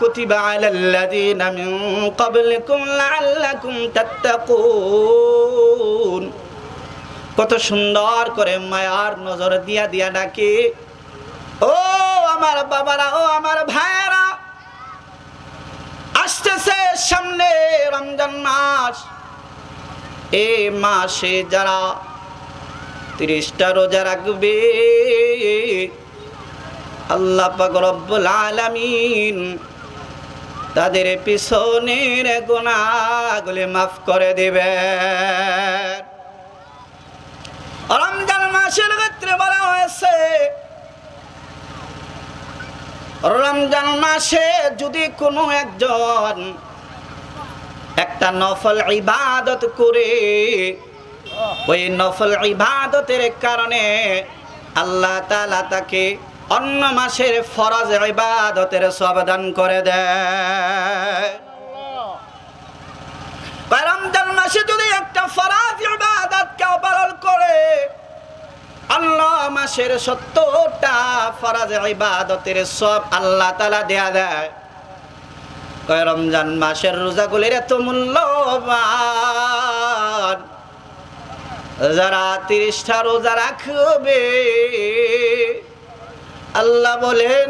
কুতিবা আলাল্লাযীনা মিন ক্বাবলিকুম লাআল্লাকুম তাত্তাকুন কত সুন্দর করে মায়ার নজর দিয়া দিয়া ডাকে। ও আমার বাবারা, ও আমার ভাইয়েরা, আসতেছে সামনে রমজান মাস। এ মাসে যারা তিরিশটা রোজা রাখবে, আল্লাহ পাক রব্বুল আলামিন তাদের পিছনের গুণাগুলি মাফ করে দিবে রমজান মাসের ক্ষেত্রে বলা হয়েছে, রমজান মাসে যদি কোনো একজন একটা নফল ইবাদত করে, ওই নফল ইবাদতের কারণে আল্লাহ তাআলা তাকে অন্য মাসের ফরজ ইবাদতের সবদান করে দেয় মাসে যদি একটা ফরজ ইবাদত কেউ পালন করে, আল্লাহ মাসের সত্তরটা ফরজ ইবাদতের সব আল্লাহ তালা দেয়া দেয়। কয়, রমজান মাসের রোজাগুলির এত মূল্যবান, যারা তিরিশটা রোজা রাখবে আল্লাহ বলেন,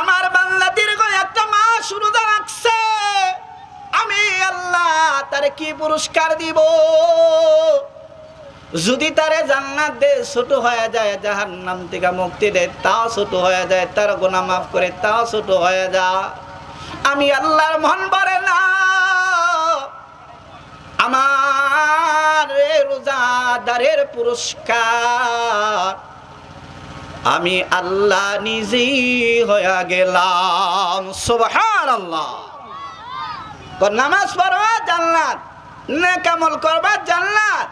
আমার বাংলা দীর্ঘ একটা মাস রোজা রাখছে, আমি আল্লাহ তার কি পুরস্কার দিব? যদি তারে জান্নাত দে, ছোট হয়ে যায়, জাহান্নাম থেকে মুক্তি দেয় তাও ছোট হয়ে যায়, তার গুনাহ মাফ করে তাও ছোট হয়ে যা। আমি আল্লাহর মন ভরে না, আমার রোজাদারের পুরস্কার আমি আল্লাহ নিজেই হয়ে গেলাম সুবহান আল্লাহ নামাজ পড়বা জান্নাত নেকামল করবা জান্নাত,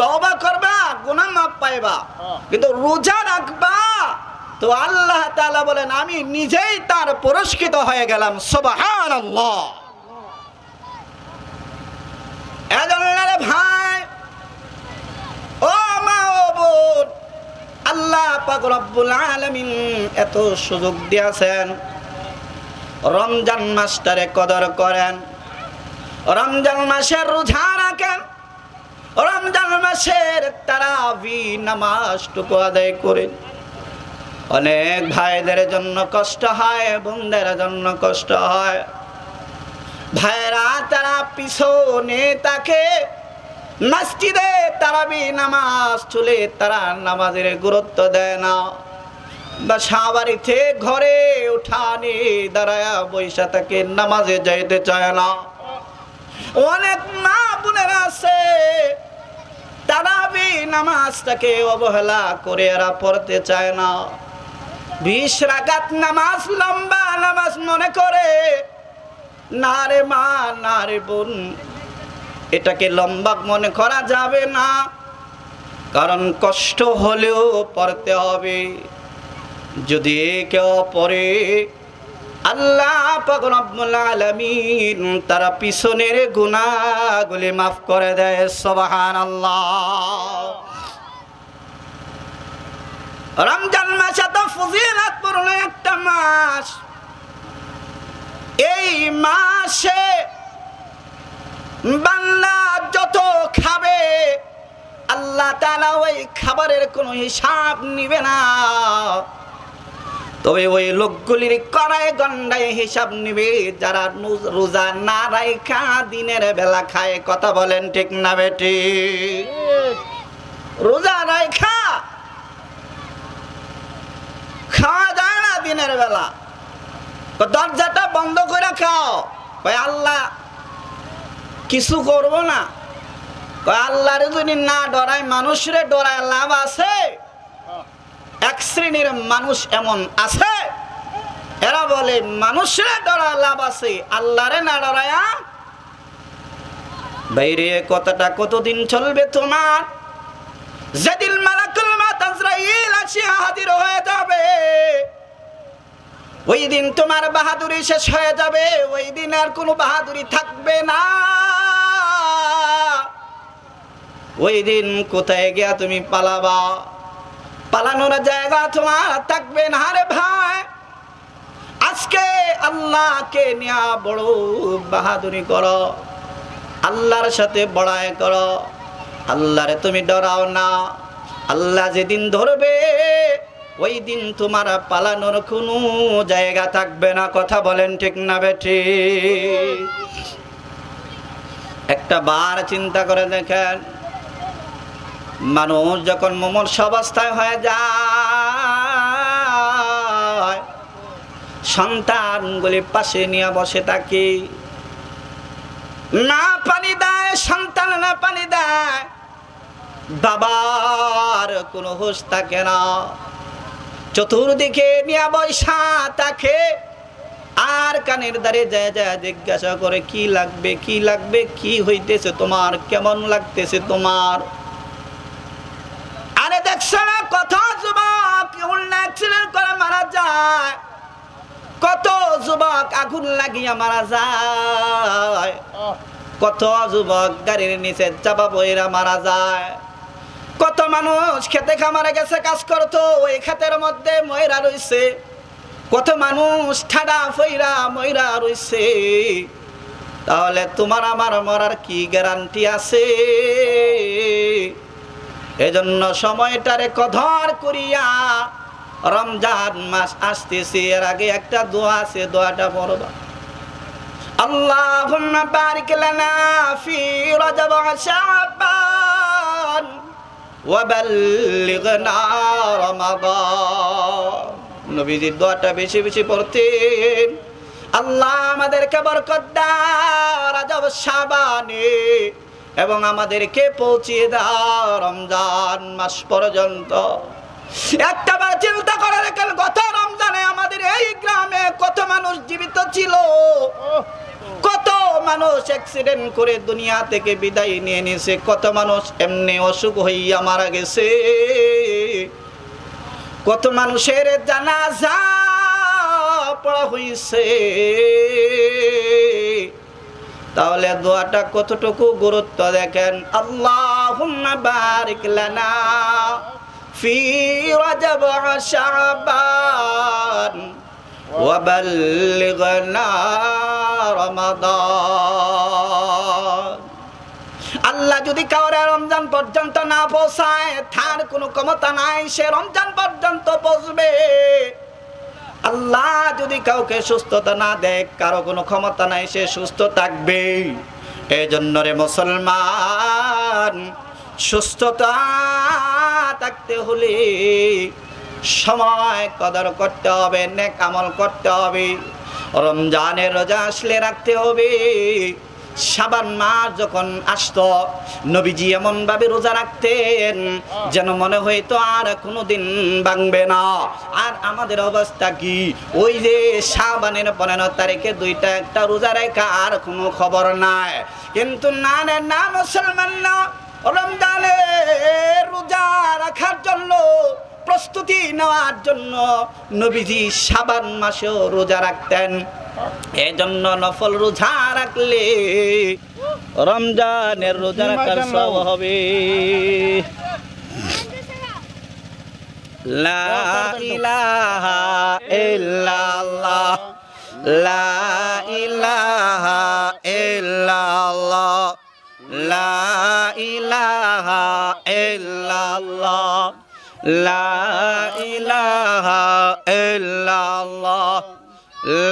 তওবা করবা, গুনাহ মাফ পাইবা। কিন্তু রোজা রাখবা। তো আল্লাহ তাআলা বলেন, আমি নিজেই তার পুরস্কৃত হয়ে গেলাম, সুবহানাল্লাহ। এজন্য রে ভাই ও মা ও বোন আল্লাহ পাক রব্বুল এত সুযোগ দিয়েছেন। রমজান মাসটারে কদর করেন। রমজান মাসের রোজা রাখেন। রমজান মাসের তারাবি নামাজটুকু আদায় করেন। অনেক ভাইদের জন্য কষ্ট হয়, বোনদের জন্য কষ্ট হয়। ভাইরা তারা পিছনে তাকে মসজিদে তারাবি নামাজ চলে তারা নামাজের গুরুত্ব দেয় না। বাসা বাড়িতে ঘরে উঠানে দাঁড়ায় বৈশা তাকে নামাজে যাইতে চায় না। অনেক মা বোনেরা আছে, তারাবি নামাজটাকে অবহেলা করে এরা পড়তে চায় না। বিশ রাকাত নামাজ লম্বা নামাজ মনে করে, না রে মা, না রে বোন এটাকে লম্বা মনে করা যাবে না। কারণ কষ্ট হলেও পড়তে হবে। যদি কেউ পড়ে, আল্লাহ তারা পিছনের গুনাহগুলি মাফ করে দেয়, সুবহানাল্লাহ। রমজান মাস এত ফজিলাতপূর্ণ একটা মাস। এই মাসে বাংলা যত খাবে, আল্লাহ তাআলা ওই খাবারের কোনো হিসাব নিবে না। তবে ওই লোকগুলির কড়াই গন্ডায় হিসাব নিবে, যারা রোজা না রাইখা দিনের বেলা খায়। কথা বলেন ঠিক না বেটি? রোজা রাইখা? খাওয়া যায় না দিনের বেলা। দরজাটা বন্ধ করে খাও। কয় আল্লাহ কিছু করব না। আল্লাহরে যদি না ডরায়, মানুষরে ডরায় লাভ আছে? এক শ্রেণির মানুষ এমন আছে? এরা বলে, মানুষরে ডরা লাভ আছে, আল্লাহরে না ডরায়া? বাইরে কথাটা কতদিন চলবে তোমার? যেদিন মালাকুল মাত আজরাইল আসিয়া হাজির হয়ে যাবে। ওই দিন তোমার বাহাদুরি শেষ হয়ে যাবে ওই দিন আর কোনো বাহাদুরি থাকবে না। ওই দিন কোথায় গিয়া তুমি পালাবা? পালানোর জায়গা তোমার থাকবে না রে ভাই। আজকে আল্লাহকে নিয়া বড় বাহাদুরি করো, আল্লাহর সাথে বড়াই করো। আল্লাহরে তুমি ডরাও না, আল্লাহ যেদিন ধরবে ওই দিন তোমার পালানোর কোনো জায়গা থাকবে না, কথা বলেন ঠিক না বেঠি। একটা বার চিন্তা করে দেখেন, মানুষ যখন মুমূর্ষ অবস্থায় হয়ে যায়, সন্তানগুলি পাশে নিয়ে বসে থাকি। না পানি দেয়, সন্তান না পানি দেয়, বাবার কোনো হুশ থাকে না। চতুর্দিকে নিয়ে বৈশা তাকে আর কানের দ্বারে যায় যায় জিজ্ঞাসা করে, কি লাগবে কি লাগবে, কি হইতেছে তোমার? কেমন লাগতেছে তোমার? আরে দেখছ না কত যুবক করে মারা যায়। কত যুবক আগুন লাগিয়া মারা যায়। কত যুবক গাড়ির নিচে চাপা বইরা মারা যায়। কত মানুষ খেতে খামারে গেছে, কাজ করতো, ওই খেতের মধ্যে ময়রা রইছে। কত মানুষ ঠাডা ফইরা ময়রা রইছে। তাহলে তোমার আমার মরার কি গ্যারান্টি আছে? এজন্য সময়টারে কধর করিয়া রমজান মাস আসতেছে, এর আগে একটা দোয়া আছে, দোয়াটা পড়বা। আল্লাহ বারিক লানা ফি রজব শাবান। ওয়াবাল্লিগনা রমাদান। নবীজির দোয়াটা বেশি বেশি পড়তেন। আল্লাহ আমাদেরকে বরকত দাও রাজব সাবানে এবং আমাদেরকে পৌঁছিয়ে দাও রমজান মাস পর্যন্ত। একটা বার চিন্তা করে দেখেন, গত রমজানে আমাদের এই গ্রামে কত মানুষ জীবিত ছিল। কত মানুষ অ্যাক্সিডেন্ট করে দুনিয়া থেকে বিদায় নিয়ে নিয়েছে। কত মানুষ এমনি অসুখ হইয়া মারা গেছে। কত মানুষের জানাজা পড়া হইছে। তাহলে দোয়াটা কতটুকু গুরুত্ব দেখেন? আল্লাহ বারিক লানা ফি আল্লাহ যদি কাউরে রমজান পর্যন্ত না বসায় তার কোনো ক্ষমতা নাই, সে রমজান পর্যন্ত বসবে আল্লাহ যদি কাউকে সুস্থতা না দেয়, কারও কোনো ক্ষমতা নাই, সে সুস্থ থাকবে। এই জন্য রে মুসলমান, সুস্থতা থাকতে হলে সময় কদর করতে হবে, নেক আমল করতে হবে। রমজানের রোজা আসলে রাখতে হবে। সাবান মাস যখন আসতো, নবীজি এমন ভাবে রোজা রাখতেন যেন মনে হইতো আর কোনো দিন ভাঙবে না। আর আমাদের অবস্থা কি? ওই যে সাবানের পনেরো তারিখে দুইটা একটা রোজা রেখা আর কোনো খবর নাই। কিন্তু না না মুসলমান না রমজানে রোজা রাখার জন্য প্রস্তুতি নেওয়ার জন্য নবীজি সাবান মাসেও রোজা রাখতেন। এজন্য নফল রোজা রাখলে রমজানের রোজা রাখার সব হবে। লা ইলাহা ইল্লাল্লাহ। লা ইলাহা ইল্লাল্লাহ। লা ইলাহা ইল্লাল্লাহ। লা ইলাহা ইল্লাল্লাহ,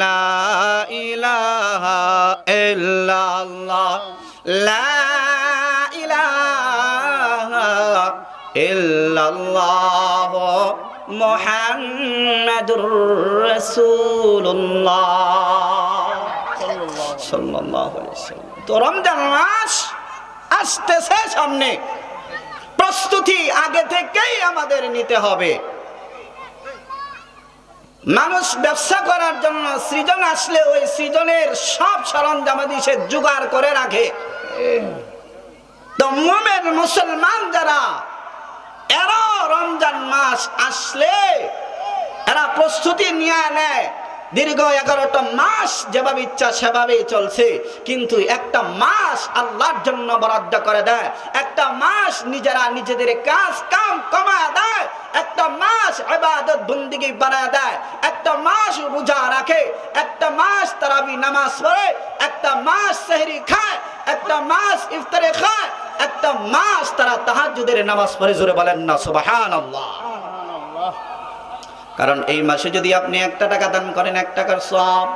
লা ইলাহা ইল্লাল্লাহ, লা ইলাহা ইল্লাল্লাহ মুহাম্মাদুর রাসূলুল্লাহ। সাল্লাল্লাহু আলাইহি ওয়াসাল্লাম তো রমজান মাস আসতেছে সামনে। প্রস্তুতি আগে থেকেই আমাদের নিতে হবে। মানুষ ব্যবসা করার জন্য সৃজন আসলে ওই সৃজনের সব সরঞ্জামাদি সে জোগাড় করে রাখে। তো মোমেন মুসলমান যারা এরা রমজান মাস আসলে এরা প্রস্তুতি নিয়ে নেয়। দীর্ঘ এগারোটা মাস যেভাবে ইচ্ছা সেভাবেই চলছে, কিন্তু একটা মাস আল্লাহর জন্য বরাদ্দ করে দেয়। একটা মাস নিজেরা নিজেদের কাজ কাম কমা দেয়। একটা মাস ইবাদত বন্দিগি বানায় দেয়। একটা মাস রোজা রাখে। একটা মাস তারাবি নামাজ পড়ে। একটা মাস সেহরি খায়। একটা মাস ইফতারে খায়। একটা মাস তারা তাহাজ্জুদের নামাজ পড়ে, জোরে বলেন না, সুবহানাল্লাহ। কারণ এই মাসে যদি আপনি একটা টাকা দান করেন, এক টাকার সব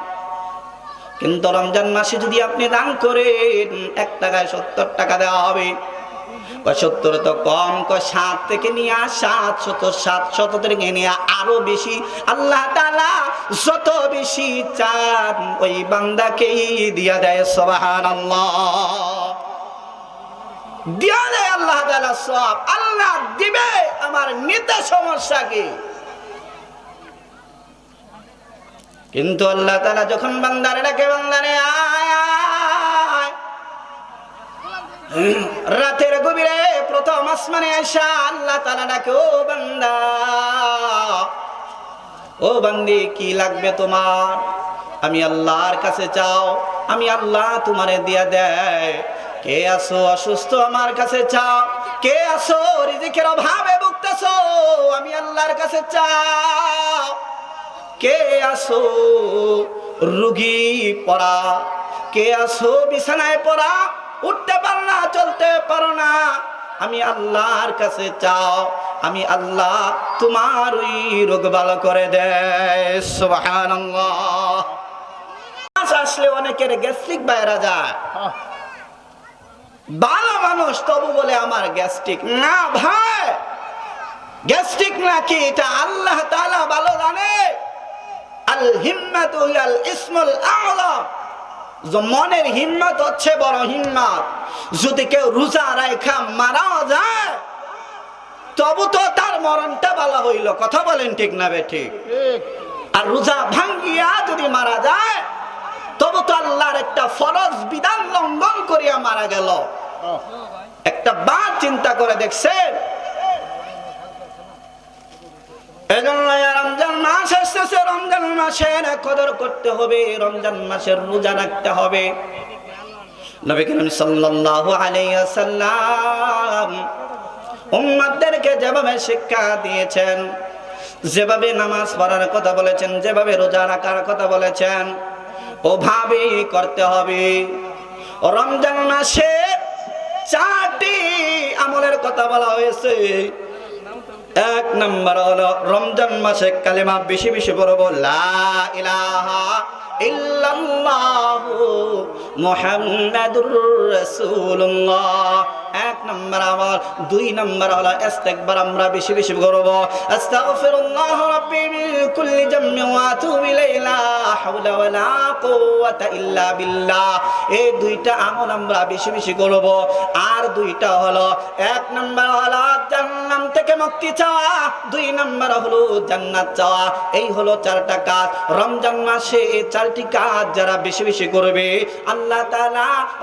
কিন্তু রমজান মাসে যদি আপনি দান করেন, এক টাকায় সত্তর টাকা দেওয়া হবে। সত্তর তো কম, কয় সাত থেকে নিয়ে সাত শত সাত শত থেকে নিয়ে আরও বেশি। আল্লাহ তালা যত বেশি চান, ওই বান্দাকেই দিয়া দেয় সবাহান দিয়া দেয় আল্লাহ তালা সব আল্লাহ দিবে আমার নিতে সমস্যা কি কিন্তু আল্লাহ তালা যখন বান্দারে ডাকে, বান্দারে রাতের গভীরে প্রথম আসমানে আসা আল্লাহ তালা ডাকে, ও বান্দা, ও বান্দি, কি লাগবে তোমার? আমি আল্লাহর কাছে চাও, আমি আল্লাহ তোমারে দিয়া দেয়। কে আসো অসুস্থ আমার কাছে চাও, কে আসো রিজিকের অভাবে ভুগতেছো, আমি আল্লাহর কাছে চাও। কে আসো? রুগী পড়া। কে আসো? বিছানায় পড়া। উঠতে পারো না, চলতে পারো না। আমি আল্লাহর কাছে চাও, আমি আল্লাহ তোমার ওই রোগ ভালো করে দেয়। আসলে অনেকের গ্যাস্ট্রিক বাইরা যায়। ভালো মানুষ তবু বলে আমার গ্যাস্ট্রিক না ভাই। গ্যাস্ট্রিক নাকি? এটা আল্লাহ তালা ভালো জানে। মনের হিম্মত হচ্ছে বড় হিম্মত। যদি কেউ রোজা রাখা মারাও যায়, তবু তো তার মরণটা ভালো হইল। কথা বলেন ঠিক না বে ঠিক? আর রোজা ভাঙ্গিয়া যদি মারা যায়, তবু তো আল্লাহর একটা ফরজ বিধান লঙ্ঘন করিয়া মারা গেল। একটা বার চিন্তা করে দেখছেন এজন্য রমজান মাস আসতেছে রমজান মাসের কদর করতে হবে, রমজান মাসের রোজা রাখতে হবে। নবী সাল্লাল্লাহু আলাইহি ওয়াসাল্লাম যেভাবে শিক্ষা দিয়েছেন, যেভাবে নামাজ পড়ার কথা বলেছেন, যেভাবে রোজা রাখার কথা বলেছেন, ওভাবেই করতে হবে। রমজান মাসে চারটি আমলের কথা বলা হয়েছে। এক নম্বর হলো রমজান মাসে কালেমা বেশি বেশি ইল্লাল্লাহু মুহাম্মাদুর রাসূলুল্লাহ। এক নম্বর আমার দুই নম্বর হলো ইস্তেগফার আমরা বেশি বেশি করব। এই হলো চারটা কাজ। রমজান মাসে চারটি কাজ যারা বেশি বেশি করবে, আল্লাহ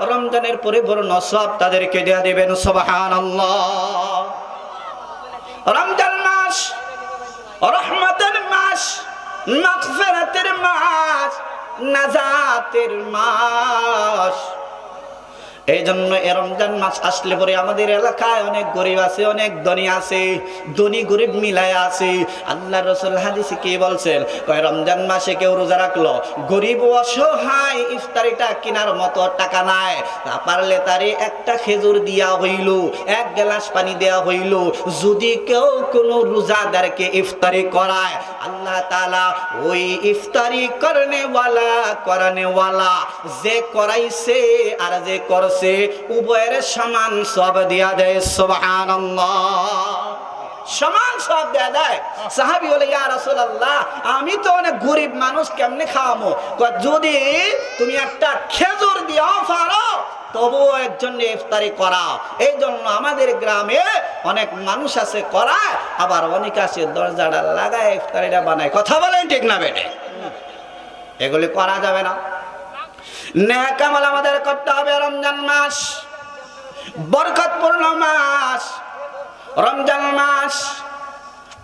রমজানের পরিপূর্ণ সব তাদেরকে দেয়া দেবেন সুবহানাল্লাহ। রমজান মাস রহমতের মাস মাগফিরাতের মাস নাজাতের মাস। এই জন্য রমজান মাস আসলে পরে আমাদের এলাকায় অনেক গরিব আছে, অনেক ধনী আছে, ধনী গরিব মিলায় আছে। আল্লাহ রসুল হাদিসে কি বলছেন? কয়, রমজান মাসে কেউ রোজা রাখল? গরিব অসহায় ইফতারিটা কেনার মতো টাকা নাই। তা পারলে তারে একটা খেজুর দিয়া হইল, এক গ্লাস পানি দেয়া হইল। যদি কেউ কোনো রোজাদারকে ইফতারি করায়, আল্লাহ তালা ওই ইফতারি করনেওয়ালা, করানেওয়ালা। যে করাইছে আর যে করছে উভয়ের সমান সব দিয়া দেয়, সুবহানাল্লাহ। সমান সব দেয়া দেয়। সাহাবি বলে, ইয়া রাসূলুল্লাহ, আমি তো অনেক গরিব মানুষ, কেমনে খাওয়ামো? যদি তুমি একটা খেজুর দিয়াও পারো, তবুও একজন ইফতারি করাও। এই জন্য আমাদের গ্রামে অনেক মানুষ আছে, করায়, আবার অনেক আছে, দরজাটা লাগায় ইফতারিটা বানায়। কথা বলেন ঠিক না বেটে এগুলি করা যাবে না। ন্যাক আমল আমাদের করতে হবে রমজান মাস। বরকতপূর্ণ মাস। রমজান মাস।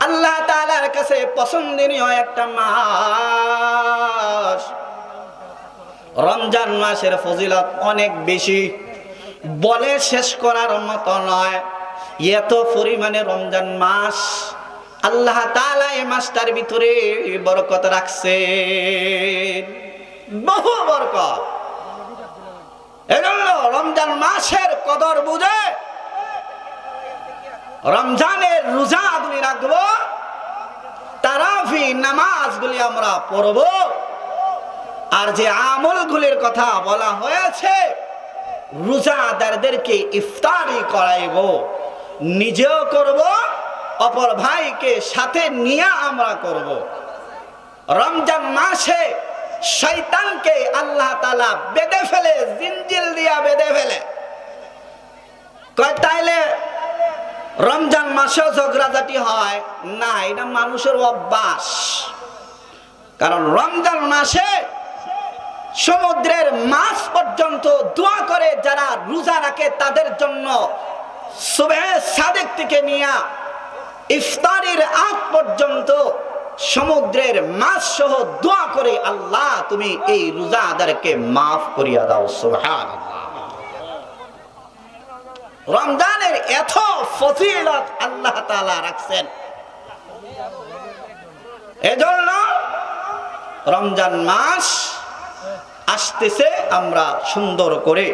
আল্লাহ তাআলার কাছে পছন্দনীয় একটা মাস। রমজান মাসের ফজিলত অনেক বেশি। বলে শেষ করার মতো নয়। এত পরিমাণে রমজান মাস। আল্লাহ তালা এই মাসটার ভিতরে বরকত রাখছে বহু বরকত। রমজান মাসের কদর বুঝে রমজানের রোজাগুলি রাখব, তারাফি নামাজগুলি আমরা পড়ব। আর যে আমলগুলির কথা বলা হয়েছে, রোজাদারদেরকে ইফতারি করাইব। নিজেও করব, অপর ভাইকে সাথে নিয়ে আমরা করব। রমজান মাসে শৈতানকে আল্লাহ তালা বেঁধে ফেলে জিনজিল দিয়া বেঁধে ফেলে। কয়, তাইলে রমজান মাসেও ঝগড়াঝাটি হয়? না, এটা মানুষের অভ্যাস। কারণ রমজান মাসে সমুদ্রের মাছ পর্যন্ত দোয়া করে যারা রোজা রাখে, তাদের জন্য সুবে সাদেক থেকে নিয়ে ইফতারির আগ পর্যন্ত সমুদ্রের মাছ সহ দোয়া করে আল্লাহ, তুমি এই রোজাদারকে মাফ করিয়া দাও সুবহান রমজানের এত ফজিলত আল্লাহ তালা রাখছেন। এজন্য রমজান মাস আসতেছে, আমরা সুন্দর করে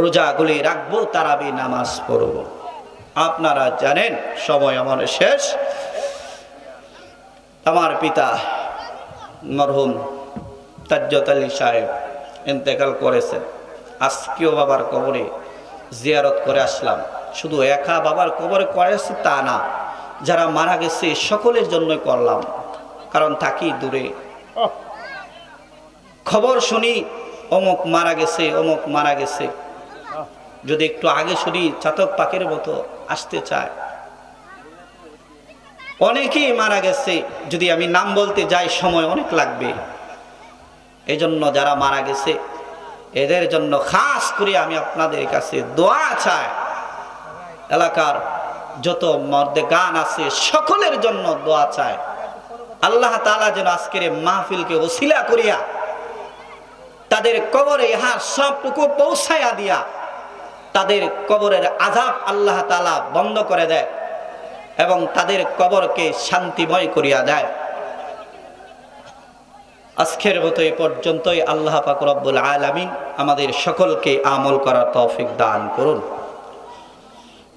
রোজাগুলি রাখব, তারাবি নামাজ পড়ব। আপনারা জানেন, সময় আমার শেষ। আমার পিতা মরহুম তাজ্জত আলী সাহেব ইন্তেকাল করেছেন আজকেও বাবার কবরে জিয়ারত করে আসলাম। শুধু একা বাবার কবরে করেছি তা না, যারা মারা গেছে সকলের জন্য করলাম, কারণ থাকি দূরে। খবর শুনি, অমুক মারা গেছে, অমুক মারা গেছে। যদি একটু আগে শুনি, চাতক পাখির মতো আসতে চায়। অনেকেই মারা গেছে, যদি আমি নাম বলতে যাই, সময় অনেক লাগবে। এজন্য যারা মারা গেছে, এদের জন্য খাস করে আমি আপনাদের কাছে দোয়া চাই। এলাকার যত মর্দে গান আছে, সকলের জন্য দোয়া চায় আল্লাহ তালা যেন আজকের মাহফিলকে ওসিলা করিয়া, তাদের কবরে ইহা সবটুকু পৌঁছাইয়া দিয়া, তাদের কবরের আজাব আল্লাহ তালা বন্ধ করে দেয়। এবং তাদের কবরকে শান্তিময় করিয়া দেয়। আজকের মতো এ পর্যন্তই। আল্লাহ পাক রব্বুল আলামিন আমাদের সকলকে আমল করার তৌফিক দান করুন।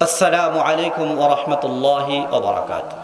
আসসালামু আলাইকুম ওয়া রাহমাতুল্লাহি ওয়া বারাকাতুহু।